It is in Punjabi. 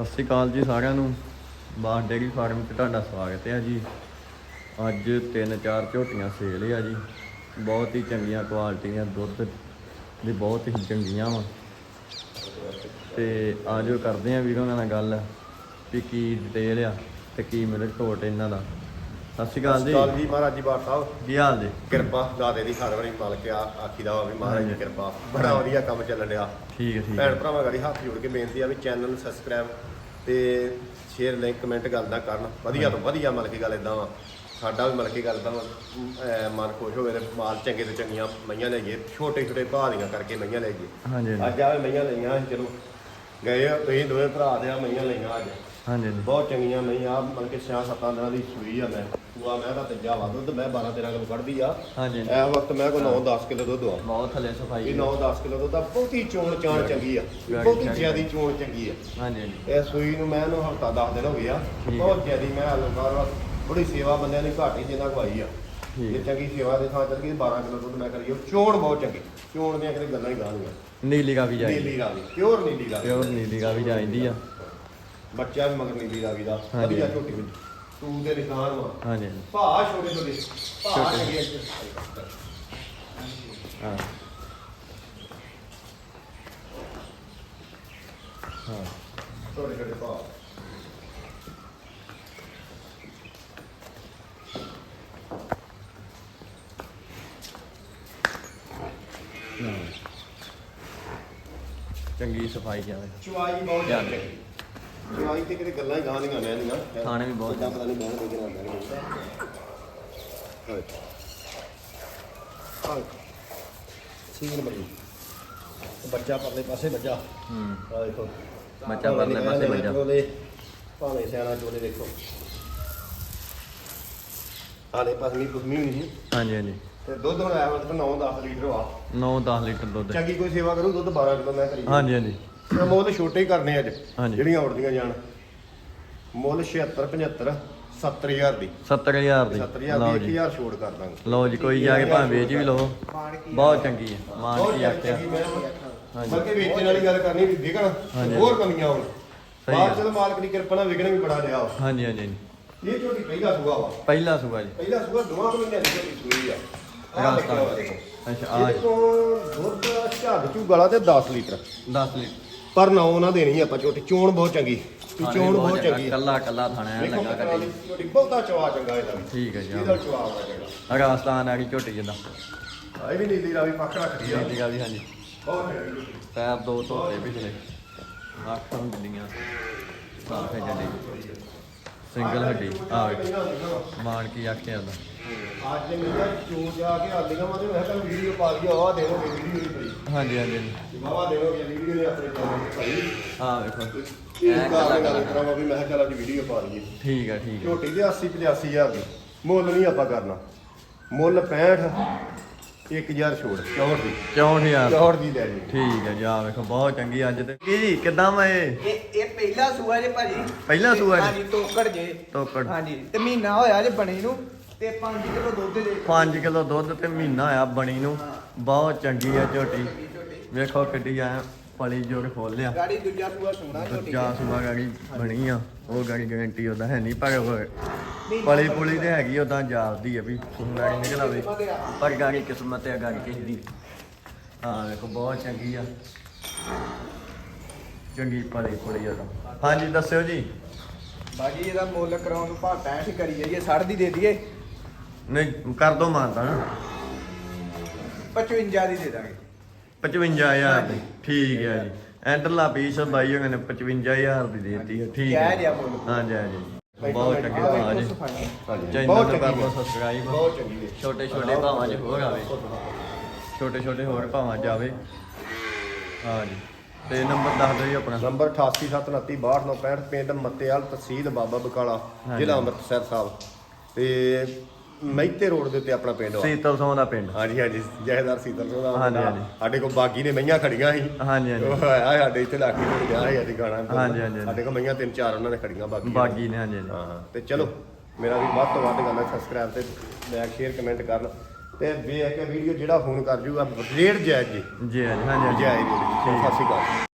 ਸਤਿ ਸ਼੍ਰੀ ਅਕਾਲ ਜੀ ਸਾਰਿਆਂ ਨੂੰ। ਬਾਸ ਡੇਅਰੀ ਫਾਰਮ 'ਚ ਤੁਹਾਡਾ ਸਵਾਗਤ ਹੈ ਜੀ। ਅੱਜ ਤਿੰਨ ਚਾਰ ਝੋਟੀਆਂ ਸੇਲ ਆ ਜੀ। ਬਹੁਤ ਹੀ ਚੰਗੀਆਂ ਕੁਆਲਿਟੀਆਂ ਦੁੱਧ ਦੀ ਬਹੁਤ ਹੀ ਚੰਗੀਆਂ ਵਾ। ਤੇ ਆਜੋ ਕਰਦੇ ਆ ਵੀਰੋ ਨਾਲ ਗੱਲ ਵੀ ਕੀ ਡਿਟੇਲ ਆ ਤੇ ਕੀ ਮਿਲਕ ਟੋਟ ਇਹਨਾਂ ਦਾ। ਸਤਿ ਸ਼੍ਰੀ ਅਕਾਲ ਜੀ। ਕਾਲ ਜੀ ਮਹਾਰਾਜ ਜੀ ਬਾਠ ਸਾਹਿਬ। ਕੀ ਹਾਲ ਜੀ? ਕਿਰਪਾ ਦਾਦੇ ਦੀ ਹਰ ਵਾਰੀ ਮਾਲਕ ਆ ਆਖੀ ਦਾ ਵਾ ਵੀ ਮਹਾਰਾਜ ਦੀ। ਕਿਰਪਾ। ਬੜਾ ਵਧੀਆ ਕੰਮ ਚੱਲਣ ਡਿਆ। ਠੀਕ ਹੈ ਠੀਕ ਭੈਣ ਭਰਾਵਾਂ ਗਾੜੀ ਹੱਥ ਜੋੜ ਕੇ ਬੇਨਤੀ ਆ ਵੀ ਚੈਨਲ ਨੂੰ ਸਬਸਕ੍ਰਾਈਬ ਤੇ ਸ਼ੇਅਰ ਲਿੰਕ ਕਮੈਂਟ ਗੱਲ ਦਾ ਕਰਨ। ਵਧੀਆ ਤੋਂ ਵਧੀਆ ਮਤਲਬ ਕੀ ਗੱਲ ਇਦਾਂ ਵਾ। ਸਾਡਾ ਵੀ ਮਤਲਬ ਕੀ ਗੱਲ ਦਾ ਮਨ ਖੁਸ਼ ਹੋਵੇ ਤੇ ਮਾਲ ਚੰਗੇ ਤੇ ਚੰਗੀਆਂ ਮਈਆਂ ਲਈਏ ਛੋਟੇ ਛੋਟੇ ਭਾਅ ਦੀਆਂ ਕਰਕੇ ਮਈਆਂ ਲਈਏ ਹਾਂਜੀ ਹਾਂਜੀ। ਅੱਜ ਆਵੇ ਮਈਆਂ ਲਈਆਂ ਚਲੋ। ਗਏ ਤੁਸੀਂ ਦੋਵੇਂ ਭਰਾ ਦੇ ਆ ਮਈਆਂ ਲਈਆਂ ਅੱਜ। ਹਾਂਜੀ ਹਾਂਜੀ। ਬਹੁਤ ਚੰਗੀਆਂ ਨਹੀਂ ਆ ਮਤਲਬ ਕਿ 6-7 ਦਿਨਾਂ ਦੀ ਸੂਈ ਆ ਮੈਂ। ਪੂਆ ਮੈਂ ਤਾਂ ਤੀਜਾ ਵਾ ਦੁੱਧ ਮੈਂ 12-13 ਕਿਲੋ ਕੱਢਦੀ ਆ। ਹਾਂਜੀ। ਇਹ ਵਕਤ ਮੈਂ ਕੋ 9-10 ਕਿਲੋ ਦੁੱਧ ਆ। ਬਹੁਤ ਥੱਲੇ ਸਫ਼ਾਈ 9-10 ਕਿਲੋ ਦੁੱਧ ਆ ਬਹੁਤੀ ਚੋਣ ਚਾਣ ਚੰਗੀ ਆ। ਬਹੁਤੀ ਜ਼ਿਆਦੀ ਚੋਣ ਚੰਗੀ ਆ। ਹਾਂਜੀ ਹਾਂਜੀ। ਇਹ ਸੂਈ ਨੂੰ ਮੈਂ ਇਹਨੂੰ ਹਫਤਾ 10 ਦਿਨ ਹੋ ਗਿਆ। ਬਹੁਤ ਜ਼ਿਆਦੀ ਮੈਂ ਲੋਕਾਂ ਬੜੀ ਸੇਵਾ ਬੰਦਿਆਂ ਨੇ ਘਾਟੀ ਜਿੰਨਾ ਖਵਾਈ ਆ। ਇਹ ਚੰਗੀ ਸੇਵਾ ਦੇ ਥਾਂ ਚੱਲ ਗਈ 12 ਕਿਲੋ ਦੁੱਧ ਮੈਂ ਕਰੀ ਚੋਣ ਬਹੁਤ ਚੰਗੀ। ਚੋਣ ਦੀਆਂ ਕਿਤੇ ਗੱਲਾਂ ਹੀ ਗਾਣੀਆਂ ਨੀਲੀ ਕਾ ਵੀ ਜਾਈ। ਨੀਲੀ ਰਾਵੀ ਪਿਓਰ ਨੀਲੀ ਰਾਵੀ ਪਿਓਰ ਨੀਲੀ ਕਾ ਵੀ ਜਾਂਦੀ ਆ। ਬੱਚਾ ਵੀ ਮਗਰ ਨੀਲੀ ਰਾਵੀ ਦਾ। ਹਾਂਜੀ। ਵਧੀਆ ਝੋਟੀ ਵਿੱਚ ਤੂੰ ਦੇ ਨਿਸ਼ਾਨ ਵਾ। ਹਾਂਜੀ ਹਾਂਜੀ। ਭਾ ਛੋਟੇ ਛੋਟੇ। ਭਾ ਛੋਟੇ। ਚੰਗੇ ਹਾਂ। ਹਾਂ। ਛੋਟੇ ਛੋਟੇ ਭਾ ਚੰਗੀ ਸਫ਼ਾਈ ਜਾਵੇ। ਚੁਆਈ ਬਹੁਤ ਧਿਆਨ ਚੁਆਈ ਤੇ ਕਿਤੇ ਗੱਲਾਂ ਹੀ ਗਾਣੀਆਂ ਮੈਂ ਨੀਆਂ ਖਾਣੇ ਵੀ ਬਹੁਤ ਪਤਾ ਨਹੀਂ ਬਹਿਣ ਦੇ ਜਨਾ ਬਹਿਣ ਹਾਂ ਹਾਂ ਸੀਨ ਬੜੀ ਬੱਚਾ ਪਰਲੇ ਪਾਸੇ ਬੱਚਾ। ਹੂੰ। ਆ ਦੇਖੋ। ਬੱਚਾ ਪਰਲੇ ਪਾਸੇ ਬੱਚਾ। ਚੋਲੇ। ਭਾਵੇਂ ਸਿਆਣਾ ਚੋਲੇ ਦੇਖੋ। ਆਲੇ ਪਾਸ ਨਹੀਂ ਕੁਝ ਨਹੀਂ ਹਾਂਜੀ ਹਾਂਜੀ। ਤੇ ਦੁੱਧ ਹੁਣ ਆਇਆ ਵਕਤ 9-10 ਲੀਟਰ ਆ 9-10 ਲੀਟਰ ਦੁੱਧ। ਚੰਗੀ ਕੋਈ ਸੇਵਾ ਕਰੂ ਦੁੱਧ 12 ਕਿਲੋ ਮੈਂ ਕਰੀ ਹਾਂਜੀ ਹਾਂਜੀ। ਤੇ ਮੁੱਲ ਛੋਟੇ ਹੀ ਕਰਨੇ ਅੱਜ ਹਾਂਜੀ। ਜਿਹੜੀਆਂ ਉੜਦੀਆਂ ਜਾਣ। ਮੁੱਲ 76 75 70000 ਦੀ। 70000 ਦੀ। 70000 ਲਓ ਦੀ ਜੀ। 1000 ਛੋੜ ਕਰ ਦਾਂਗੇ। ਲਓ ਜੀ ਕੋਈ ਜਾ ਕੇ ਭਾਵੇਂ ਵੇਚ ਵੀ ਲਓ। ਬਹੁਤ ਚੰਗੀ ਹੈ ਮਾਨ ਕੀ ਆਖਿਆ ਮੈਂ ਹਾਂਜੀ। ਬਲਕਿ ਵੇਚਣ ਵਾਲੀ ਗੱਲ ਕਰਨੀ ਵੀ ਵਿਕਣ। ਹਾਂਜੀ। ਹੋਰ ਕਮੀਆਂ ਹੋਣ। ਸਹੀ ਬਾਅਦ। ਚਲੋ ਮਾਲਕ ਦੀ ਕਿਰਪਾ ਨਾਲ ਵਿਕਣ ਵੀ ਬੜਾ ਲਿਆ ਵਾ। ਹਾਂਜੀ ਹਾਂਜੀ ਹਾਂਜੀ। ਇਹ ਝੋਟੀ ਪਹਿਲਾ ਸੂਆ ਵਾ। ਪਹਿਲਾ ਸੂਆ ਜੀ। ਪਹਿਲਾ ਸੂਆ ਦੋਵਾਂ ਮਹੀਨਿਆਂ ਦੀ ਝੋਟੀ ਸੂਈ ਆ। ਆਹ ਰਾਜਸਥਾਨ। ਦੇਖੋ। ਅੱਛਾ ਆ ਇਹਦੇ ਤੋਂ ਦੁੱਧ ਝੱਗ ਝੂ ਗਲਾ ਤੇ 10 ਲੀਟਰ। 10 ਲੀਟਰ। ਪਰ ਨਾ ਉਹਨਾਂ ਦੇਣੀ ਆ ਆਪਾਂ ਝੋਟੀ ਚੋਣ ਬਹੁਤ ਚੰਗੀ। ਵੀ ਚੋਣ ਬਹੁਤ ਚੰਗਾ, ਆ। ਕੱਲਾ ਕੱਲਾ ਥਾਣਾ ਐਂ ਦੇਖੋ ਲੱਗਾ ਦੀ ਝੋਟੀ ਬਹੁਤਾ ਚਵਾ ਚੰਗਾ ਇਹਦਾ ਵੀ। ਠੀਕ ਹੈ ਜੀ ਇਹਦਾ ਚਵਾ ਬੜਾ ਚੰਗਾ ਰਾਜਸਥਾਨ ਆ ਗਈ ਝੋਟੀ ਜਿੱਦਾਂ। ਆ ਇਹ ਵੀ ਨੀਲੀ ਰਾਵੀ ਪੱਖ ਰੱਖਦੀ ਆ। ਨੀਲੀ ਕਾ ਵੀ ਹਾਂਜੀ। ਬਹੁਤ। ਪੈਰ ਦੋ ਧੋਤੇ ਪਿਛਲੇ। ਅੱਖ ਹੁੰਦੀਆਂ ਸਾਫ਼ ਹੈ ਜੱਡੀ ਸਿੰਗਲ ਹੱਡੀ। ਆ ਵੇਖੋ। ਮਾਨ ਕੀ ਆਖਿਆ ਉਹਦਾ। ਅੱਜ ਮੇਰਾ ਚੋ ਜਾ ਕੇ ਆਲੀਆਂ ਮੈਂ ਮੈਂ ਤਾਂ ਵੀਡੀਓ ਪਾ ਲਈ ਆ ਦੇਖੋ ਵੀਡੀਓ ਹੀ ਪਈ। ਹਾਂਜੀ ਹਾਂਜੀ ਹਾਂਜੀ। ਬਾਬਾ ਦੇਖੋ ਇਹ ਵੀਡੀਓ ਨੇ ਆਪਣੇ ਚੈਨਲ ਤੇ ਪਾਈ। ਆ ਵੇਖੋ। ਇਹ ਐਂ ਗੱਲ ਕੱਲਾ ਗੱਲ ਕੱਲਾ ਕਰਾਂ ਵੀ ਮੈਂ ਚੱਲ ਅੱਜ ਵੀਡੀਓ ਪਾ ਲਈਏ। ਠੀਕ ਹੈ ਠੀਕ ਹੈ ਝੋਟੀ ਦੇ 80 85000 ਦੀ। ਮੁੱਲ ਨਹੀਂ ਆਪਾਂ ਕਰਨਾ। ਮੁੱਲ 65 1000 ਛੋੜ 64 ਦੀ। 64000 64 ਦੀ ਲੈ ਜੀ ਠੀਕ ਹੈ ਜੀ ਆ ਵੇਖੋ ਬਹੁਤ ਚੰਗੀ ਅੱਜ ਤੇ। ਕੀ ਕਿਦਾਂ ਮੈਂ ਇਹ? ਇਹ ਇਹ ਪਹਿਲਾ ਸੂਆ ਜੇ ਭਾਜੀ। ਪਹਿਲਾ ਸੂਆ ਜੀ? ਹਾਂਜੀ ਤੋਕੜ ਜੇ। ਤੋਕੜ। ਹਾਂਜੀ ਤੇ ਮਹੀਨਾ ਹੋਇਆ ਜੇ ਬਣੀ ਨੂੰ ਤੇ 5 ਕਿਲੋ ਦੁੱਧ ਦੇ 5 ਕਿਲੋ ਦੁੱਧ ਤੇ ਮਹੀਨਾ ਆ ਬਣੀ ਨੂੰ। ਬਹੁਤ ਚੰਗੀ ਆ ਝੋਟੀ। ਵੇਖੋ ਕਿੱਡੀ ਆ ਪਲੀ ਜੋੜ ਖੋਲਿਆ। ਗਾੜੀ ਦੂਜਾ ਸੂਆ ਸੋਣਾ ਝੋਟੀ ਦੂਜਾ ਸੁਮਾ ਗਾੜੀ ਬਣੀ ਆ। ਉਹ ਗਾੜੀ ਗਾਰੰਟੀ ਉਹਦਾ ਹੈ ਨਹੀਂ ਪਰ ਉਹ ਪਲੀ ਪੁਲੀ ਤੇ ਹੈਗੀ ਉਦਾਂ ਜਾਪਦੀ ਆ ਵੀ ਗਾੜੀ ਨਿਕਲ ਆਵੇ। ਪਰ ਗਾੜੀ ਕਿਸਮਤ ਆ ਗਾੜੀ ਕਿਸੇ ਦੀ। ਹਾਂ ਵੇਖੋ ਬਹੁਤ ਚੰਗੀ ਆ। ਚੰਗੀ ਪਲੀ ਪੁਲੀ ਉਹਦਾ ਹਾਂਜੀ ਦੱਸਿਓ ਜੀ। ਬਾਜੀ ਇਹਦਾ ਮੁੱਲ ਕਰਾਉਣ ਨੂੰ ਭਾ 65 ਕਰੀ ਜਾਈਏ 60 ਦੀ ਦੇ ਦਈਏ। ਨਹੀਂ ਕਰ ਦੋ ਮਾਨਤਾ ਨਾ। 55 ਦੀ ਦੇ ਦਾਂਗੇ। 55000 ਦੀ ਠੀਕ ਹੈ ਜੀ। ਐਂਟਰਲਾ ਪੀਸ ਬਾਈ ਉਹਨਾਂ ਨੇ 55000 ਦੀ ਦੇਤੀ ਹੈ ਠੀਕ ਹੈ ਕਹਿ ਲਿਆ ਮੁੱਲ। ਹਾਂ ਜੀ ਹਾਂ ਜੀ। ਬਹੁਤ ਚੰਗੇ ਭਾਅ ਜੀ। ਚੈਨਲ ਬਹੁਤ ਨੂੰ ਕਰ ਲਓ। ਸਬਸਕ੍ਰਾਈਬ ਬਹੁਤ ਚੰਗੀ ਛੋਟੇ ਛੋਟੇ ਭਾਵਾਂ 'ਚ ਹੋਰ ਆਵੇ। ਛੋਟੇ ਛੋਟੇ ਹੋਰ ਭਾਵਾਂ 'ਚ ਆਵੇ। ਹਾਂ ਜੀ। ਤੇ ਨੰਬਰ ਦੱਸ ਦਿਓ ਜੀ ਆਪਣਾ। ਨੰਬਰ 8879262965 ਪਿੰਡ ਮੱਤੇਵਾਲ ਤਹਿਸੀਲ ਬਾਬਾ ਬਕਾਲਾ। ਜ਼ਿਲ੍ਹਾ ਅੰਮ੍ਰਿਤਸਰ ਸਾਹਿਬ। ਤੇ ਮਹਿਤੇ ਰੋਡ ਦੇ ਉੱਤੇ ਆਪਣਾ ਪਿੰਡ ਵਾ ਸੀਤਲ ਸੋਂ ਦਾ ਪਿੰਡ। ਹਾਂਜੀ ਹਾਂਜੀ ਜਹੇਦਾਰ ਸੀਤਲ ਸਿੰਘ ਦਾ ਹਾਂਜੀ। ਹਾਂਜੀ। ਸਾਡੇ ਕੋਲ ਬਾਗੀ ਨੇ ਮਈਆਂ ਖੜੀਆਂ ਸੀ। ਹਾਂਜੀ ਹਾਂਜੀ। ਉਹ ਆਇਆ ਸਾਡੇ ਇੱਥੇ ਲਾਕੀ ਕੋਲ ਗਿਆ ਸੀ ਅੱਜ ਗਾਣਾ ਹਾਂਜੀ, ਹਾਂਜੀ। ਸਾਡੇ ਕੋਲ ਮਈਆਂ ਤਿੰਨ ਚਾਰ ਉਹਨਾਂ ਨੇ ਖੜੀਆਂ ਬਾਗੀ ਬਾਗੀ ਨੇ ਹਾਂਜੀ ਹਾਂਜੀ। ਹਾਂ ਤੇ ਚਲੋ ਮੇਰਾ ਵੀ ਵੱਧ ਤੋਂ ਵੱਧ ਗੱਲ ਸਬਸਕ੍ਰਾਈਬ ਤੇ ਲਾਈਕ ਸ਼ੇਅਰ ਕਮੈਂਟ ਕਰਨ। ਤੇ ਵੇਖ ਕੇ ਵੀਡੀਓ ਜਿਹੜਾ ਫੋਨ ਕਰ ਜੂਗਾ ਰੇਟ ਜਾਇਜ਼ ਜੀ। ਜੀ ਹਾਂਜੀ ਹਾਂਜੀ। ਹਾਂਜੀ ਜਾਇਜ਼ ਰੇਟ ਜੀ ਸਤਿ ਸ਼੍ਰੀ ਅਕਾਲ।